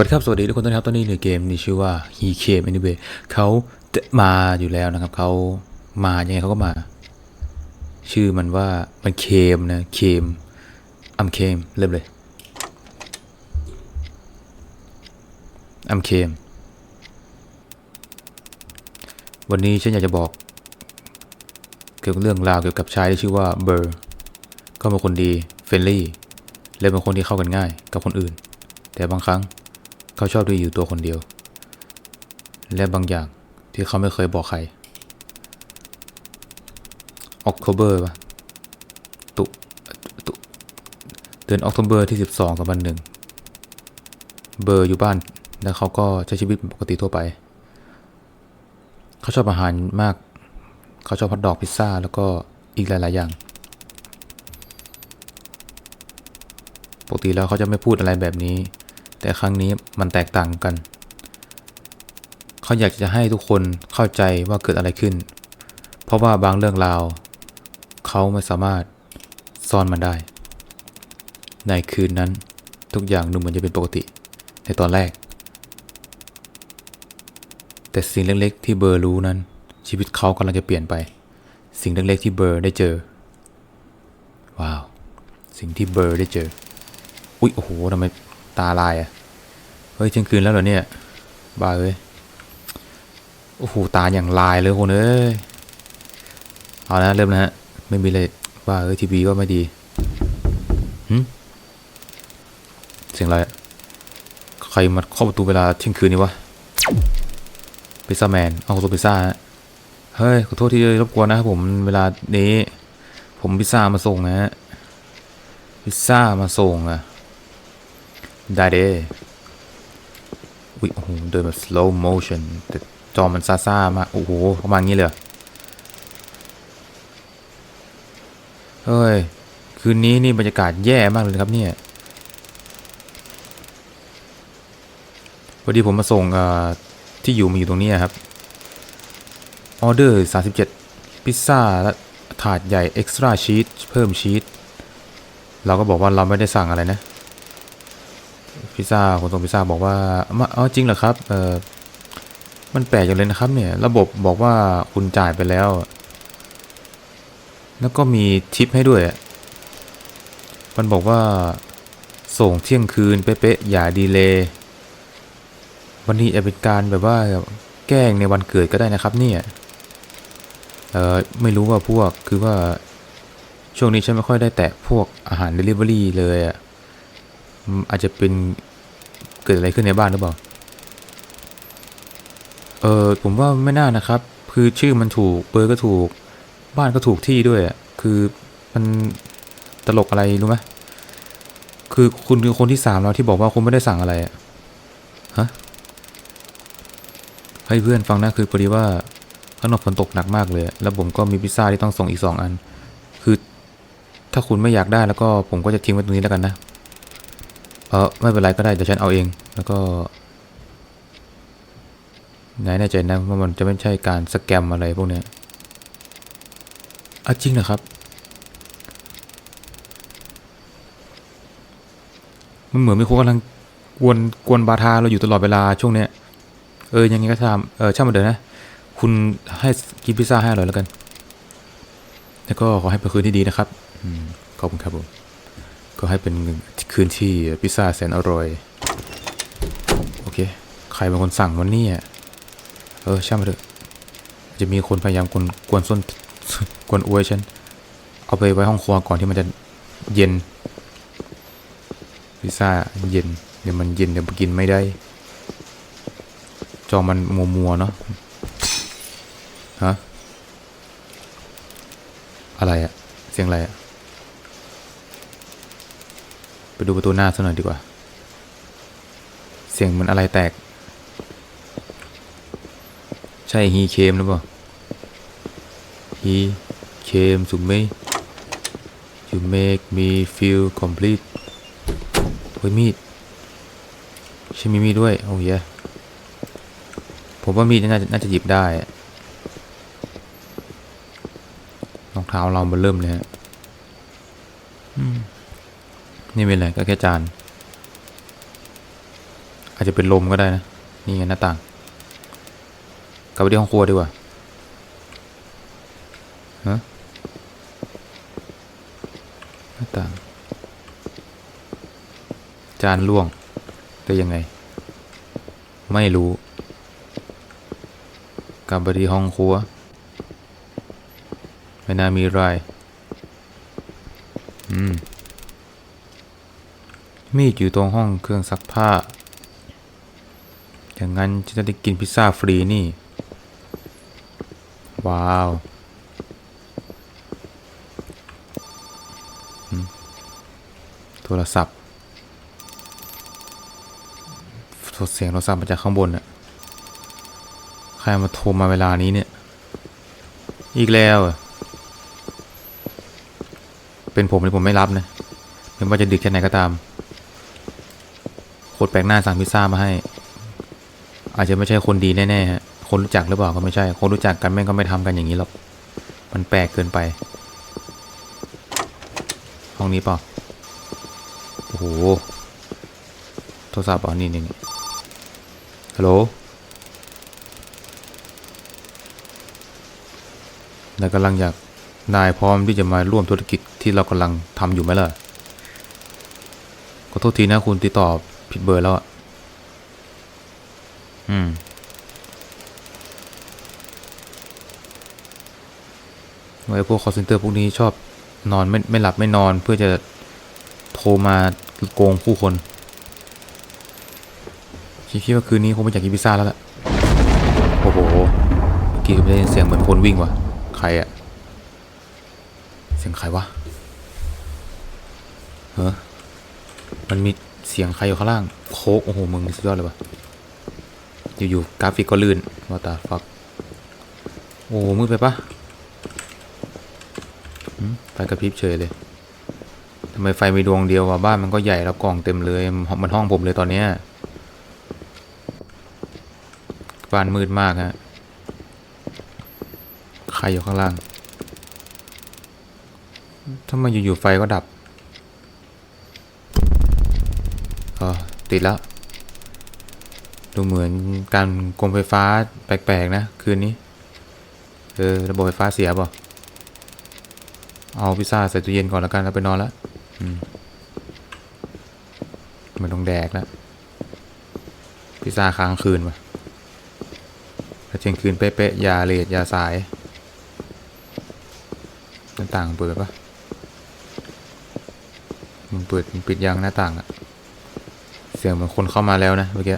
วัสดีครับ สวัสดีทุกคนด้วยนะครับ ตอนนี้ในเกมนี้ชื่อว่า He Came Anyway เขาจะมาอยู่แล้วนะครับ เขามายังไงเขาก็มา ชื่อมันว่ามันเคมนะ เคมอัมเคมเริ่มเลยอัมเคมวันนี้ฉันอยากจะบอก เกี่ยวกับเรื่องราวเกี่ยวกับชายที่ชื่อว่าเบอร์ก็เป็นคนดีเฟรนลี่และเป็นคนที่เข้ากันง่ายกับคนอื่น แต่บางครั้ง เขาชอบดูอยู่ตัวคนเดียว และบางอย่างที่เขาไม่เคยบอกใครออกโทเบอร์ปะตุตุเดือนออกโทเบอร์ที่สิบสองสันหนึ่งเบอร์อยู่บ้าน แล้วเขาก็ใช้ชีวิตปกติทั่วไป เขาชอบอาหารมาก เขาชอบฮอทดอกพิซซ่า แล้วก็อีกหลาย ๆ อย่างปกติแล้วเขาจะไม่พูดอะไรแบบนี้ แต่ครั้งนี้มันแตกต่างกัน เขาอยากจะให้ทุกคนเข้าใจว่าเกิดอะไรขึ้น เพราะว่าบางเรื่องราว เขาไม่สามารถซ่อนมันได้ ในคืนนั้นทุกอย่างดูเหมือนจะเป็นปกติ ในตอนแรก แต่สิ่งเล็กๆ ที่เบอร์รู้นั้น ชีวิตเขากำลังจะเปลี่ยนไป สิ่งเล็กๆ ที่เบอร์ได้เจอ ว้าว สิ่งที่เบอร์ได้เจอ อุ๊ยโอ้โหทำไม ตาลายอะ เฮ้ยเที่ยงคืนแล้วเหรอเนี่ย บ้าเอ้ย โอ้โห ตาอย่างลายเลยคนเอ้ย เอาละเริ่มนะฮะ ไม่มีเลยบ้าเอ้ยทีวีก็ไม่ดีหึเสียงอะไรอะใครมาเข้าประตูเวลาเที่ยงคืนนี้วะพิซซ่าแมน เอาตัวพิซซ่าฮะเฮ้ย ขอโทษที่รบกวนนะครับผม เวลานี้ ผมพิซซ่ามาส่งนะฮะ พิซซ่ามาส่งอะ ได้เด้อุ้ยโอ้โหเดินแบบ slow motion แต่จอมันซ่าซ่ามาก โอ้โหประมาณนี้เลยเฮ้ย คืนนี้นี่บรรยากาศแย่มากเลยครับเนี่ยพอดีผมมาส่งที่อยู่มาอยู่ตรงนี้ครับ ออเดอร์ 37 พิซซ่าและถาดใหญ่เอ็กซ์ตร้าชีสเพิ่มชีสเราก็บอกว่าเราไม่ได้สั่งอะไรนะ พิซซ่าคนส่งพิซซ่าบอกว่ามาเอาจริงเหรอครับเออมันแปลกอย่างเลยนะครับเนี่ยระบบบอกว่าคุณจ่ายไปแล้ว แล้วก็มีทิปให้ด้วย มันบอกว่าส่งเที่ยงคืนเป๊ะๆอย่าดีเลยวันนี้จะเป็นการแบบว่าแกล้งในวันเกิดก็ได้นะครับเนี่ยเออไม่รู้ว่าพวกคือว่าช่วงนี้ฉันไม่ค่อยได้แตะพวกอาหาร Delivery เลยอะอืมอาจจะเป็น กิดอะไรขึ้นในบ้านหรือเปล่า เออผมว่าไม่น่านะครับ คือชื่อมันถูกเบอร์ก็ถูก บ้านก็ถูกที่ด้วยคือมันตลกอะไรรู้ไหมคือคุณคือคนที่สามแล้วที่บอกว่าคุณไม่ได้สั่งอะไรอะฮะให้เพื่อนฟังนะคือพอดีว่าข้างนอกฝนตกหนักมากเลย แล้วผมก็มีพิซซ่าที่ต้องส่งอีกสองอัน คือถ้าคุณไม่อยากได้แล้วก็ผมก็จะทิ้งไว้ตรงนี้แล้วกันนะ เออไม่เป็นไรก็ได้เดี๋ยวฉันเอาเอง แล้วก็ไหนแน่ใจนะว่ามันจะไม่ใช่การสแกมอะไรพวกเนี้ยอะจริงเหรอครับ มันเหมือนมีคนกำลังกวนกวนบาทาเราอยู่ตลอดเวลาช่วงเนี้ย เออยังไงก็ตามเออช่างมันเถอะนะ คุณให้กินพิซซ่าให้อร่อยแล้วกัน แล้วก็ขอให้เป็นคืนที่ดีนะครับอืมขอบคุณครับผม ก็ให้เป็น คืนที่พิซซ่าแสนอร่อย โอเค ใครเป็นคนสั่งวันนี้อะเออช่างมาเถอะ จะมีคนพยายามกวนกวนส้นกวนอวยฉัน เอาไปไว้ห้องครัวก่อนที่มันจะเย็น พิซซ่าเย็น เดี๋ยวมันเย็นเดี๋ยวกินไม่ได้ จอมันมัวมัวๆเนาะ ฮะ อะไรอะเสียงอะไรอะ ไปดูประตูหน้าซะหน่อยดีกว่า เสียงเหมันอะไรแตก ใช่ฮีเคมหรือเปล่าฮีเคม to me to make me feel complete เฮ้ยมีดใช่มีมีดด้วย โอ้ยผมว่ามีดน่าจะน่าจะหยิบได้รองเท้าเรามันเริ่มเลยฮะอืม นี่เป็นอะไรก็แค่จาน อาจจะเป็นลมก็ได้นะ นี่ไงหน้าต่าง กลับไปที่ห้องครัวดีกว่าฮะหน้าต่าง จานล่วงได้ยังไง ไม่รู้ กลับไปที่ห้องครัว ไม่น่ามีอะไร อืม มีดอยู่ตรงห้องเครื่องซักผ้า อย่างนั้นจะได้กินพิซซ่าฟรีนี่ ว้าวโทรศัพท์ทรเสียงโทรศัพท์มาจากข้างบนน่ะใครมาโทรมาเวลานี้เนี่ย อีกแล้วเหรอเป็นผมเลยผมไม่รับนะไม่ว่าจะดึกแค่ไหนก็ตาม คตรแปลกหน้าสั่งพิซซ่ามาให้ อาจจะไม่ใช่คนดีแน่ๆฮะคนรู้จักหรือเปล่าก็ไม่ใช่ คนรู้จักกันแม่งก็ไม่ทำกันอย่างนี้หรอก มันแปลกเกินไป ห้องนี้เปล่าโอ้โห โทรศัพท์เปล่านี่นี่นี่ฮัลโหลนายกำลังอยาก นายพร้อมที่จะมาร่วมธุรกิจที่เรากำลังทำอยู่ไหมล่ะ ขอโทษทีนะคุณติดต่อ ผิดเบอร์แล้วอะ อืม ไอ้พวก call center พวกนี้ชอบนอนไม่ไม่หลับไม่นอนเพื่อจะโทรมาโกงผู้คนคิดว่าคืนนี้คงไม่อยากกินพิซซ่าแล้วล่ะ โอ้โหเมื่อกี้ได้ยินเสียงเหมือนคนวิ่งว่ะ ใครอะเสียงใครวะเฮ้อมันมี เสียงใครอยู่ข้างล่าง โคกโอ้โหมึงสุดยอดเลยวะอยู่ๆกราฟิกก็ลื่นว่าตาฟักโอ้มืดไปปะไฟกระพริบเฉยเลยทำไมไฟมีดวงเดียววะบ้านมันก็ใหญ่แล้วกล่องเต็มเลยมันมันห้องผมเลยตอนเนี้ยบ้านมืดมากฮะใครอยู่ข้างล่างทำไมอยู่ๆไฟก็ดับ ออติดแล้ว ดูเหมือนการกรมไฟฟ้าแปลกๆนะ คืนนี้ เออ ระบบไฟฟ้าเสียเปล่ะเอาพิซซ่าใส่ตู้เย็นก่อนแล้วกันแล้วไปนอนล้วอืมไมันต้องแดกแล้วพิซซ่าค้างคืนวะถ้าเที่ยงคืนเป๊ะๆยาเลทอยาสายหน้าต่างเปิดปะมันเปิดมันปิดยังหน้าต่างอะ เสียงเหมือนคนเข้ามาแล้วนะเมื่อกี้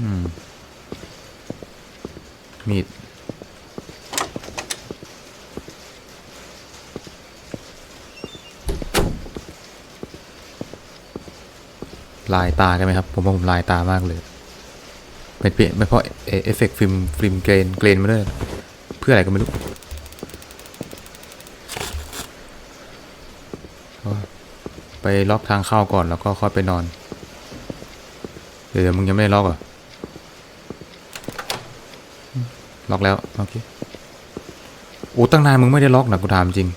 อืมมีด ลายตากันไหมครับ ผมว่าผมลายตามากเลย เป็นเปลี่ยไม่เพราะเอเอฟเฟกต์ฟิล์มฟิล์มเกรนเกรนมาด้วยเพื่ออะไรก็ไม่รู้ ไปล็อกทางเข้าก่อนแล้วก็ค่อยไปนอน เดี๋ยวมึงยังไม่ได้ล็อกเหรอล็อกแล้วโอเคโอ้ตั้งนานมึงไม่ได้ล็อกนะกูถามจริง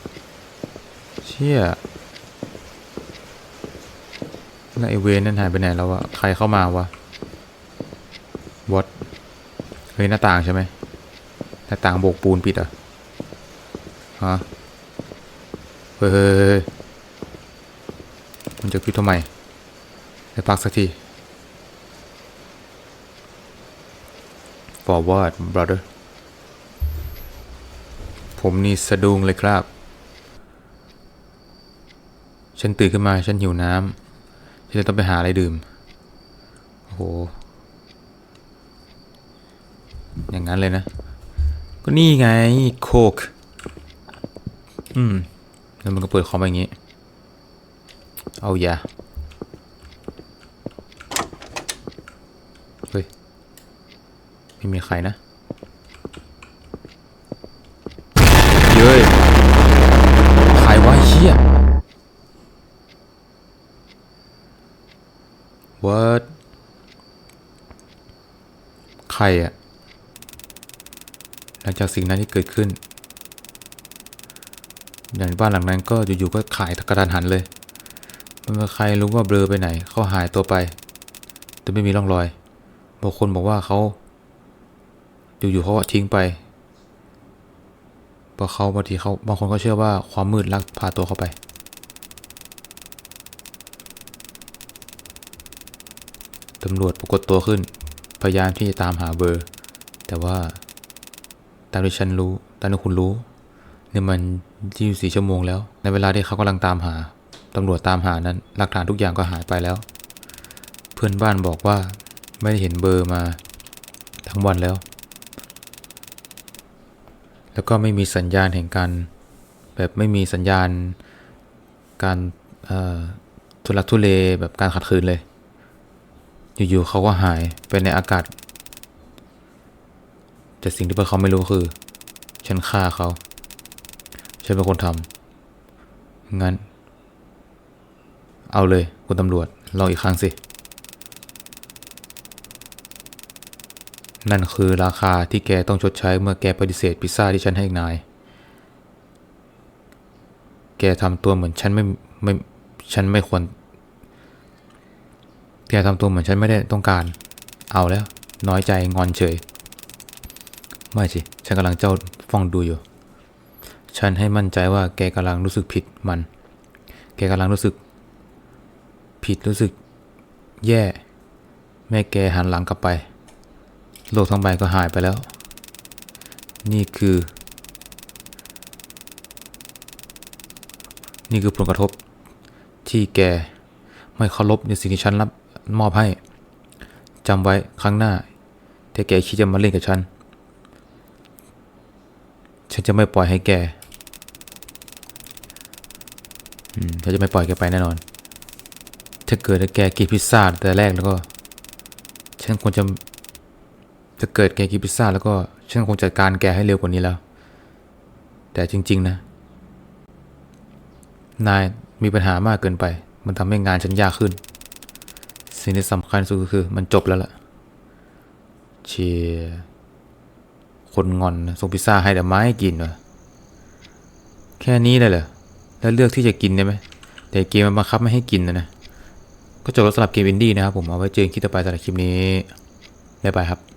เชี่ยแล้วไอเวนนั่นหายไปไหนแล้ววะใครเข้ามาวะวอตเฮ้ยหน้าต่างใช่ไหมหน้าต่างโบกปูนปิดอะฮะเฮ้ยเฮ้ยเฮ้ยเฮ้ย มันจะปิดทำไมไปพักสักที forward brother ผมนี่สะดุ้งเลยครับ ฉันตื่นขึ้นมา ฉันหิวน้ำฉันเลยต้องไปหาอะไรดื่ม โอ้โห อย่างนั้นเลยนะ ก็นี่ไง โคก อืม แล้วมันก็เปิดคอมไปอย่างงี้ เอาอย่าเฮ้ย ไม่มีใครนะเย้ยใครวะเชี่ย What ใครอะหลังจากสิ่งนั้นที่เกิดขึ้น อย่างบ้านหลังนั้นก็อยู่ๆก็ขายกระทันหันเลย ไม่มีใครรู้ว่าเบลอไปไหน เขาหายตัวไปโดยไม่มีร่องรอยบางคนบอกว่าเขา อยู่ๆเขาทิ้งไปพราะเขาบางทีเขาบางคนก็เชื่อว่าความมืดลักพาตัวเขาไป ตำรวจปรากฏตัวขึ้น พยายามที่จะตามหาเบอร์ แต่ว่าตามที่ฉันรู้ ตามที่คุณรู้ เนี่ยมัน 24 ชั่วโมงแล้ว ในเวลาที่เขากำลังตามหาำรวจตามหานั้นหลักฐานทุกอย่างก็หายไปแล้ว เพื่อนบ้านบอกว่าไม่ได้เห็นเบอร์มาทั้งวันแล้ว แล้วก็ไม่มีสัญญาณแห่งการแบบไม่มีสัญญาณการเอ่อทุลักทุเลแบบการขัดขืนเลย อยู่ๆเขาก็หายไปในอากาศ แต่สิ่งที่พวกเขาไม่รู้คือ ฉันฆ่าเขา ฉันเป็นคนทำงั้น เอาเลย คุณตำรวจลองอีกครั้งสิ นั่นคือราคาที่แกต้องชดใช้เมื่อแกปฏิเสธพิซซ่าที่ฉันให้นาย แกทำตัวเหมือนฉันไม่ไม่ฉันไม่ควร แกทำตัวเหมือนฉันไม่ได้ต้องการ เอาแล้ว น้อยใจงอนเฉย ไม่สิ ฉันกำลังเจ้าฟ้องดูอยู่ ฉันให้มั่นใจว่าแกกำลังรู้สึกผิดมัน แกกำลังรู้สึก ผิดรู้สึกแย่ แม่แกหันหลังกลับไป โลกทั้งใบก็หายไปแล้ว นี่คือ นี่คือผลกระทบที่แกไม่เคารพในสิ่งที่ฉันรับมอบให้จำไว้ครั้งหน้าถ้าแกคิดจะมาเล่นกับฉัน ฉันจะไม่ปล่อยให้แก อืมฉันจะไม่ปล่อยแกไปแน่นอน ถ้าเกิดแกกินพิซซ่าแต่แรกแล้วก็ ฉันควรจะถ้าเกิดแกกินพิซซ่าแล้วก็ ฉันคงจัดการแกให้เร็วกว่านี้แล้ว แต่จริง ๆ นะ นายมีปัญหามากเกินไป มันทำให้งานฉันยากขึ้น สิ่งที่สำคัญสุดก็คือ มันจบแล้วล่ะ เชียร์คนงอนส่งพิซซ่าให้แต่ไม้กินวะแค่นี้เลยเหรอแล้วเลือกที่จะกินได้ไหมแต่เกมมันบังคับไม่ให้กินนะนะ ก็จบล้วสำหรับเกมอินดี้นะครับผมเอาไว้เจอกันคลิปต่อไปสำหรับคลิปนี้บ๊ายบายครับ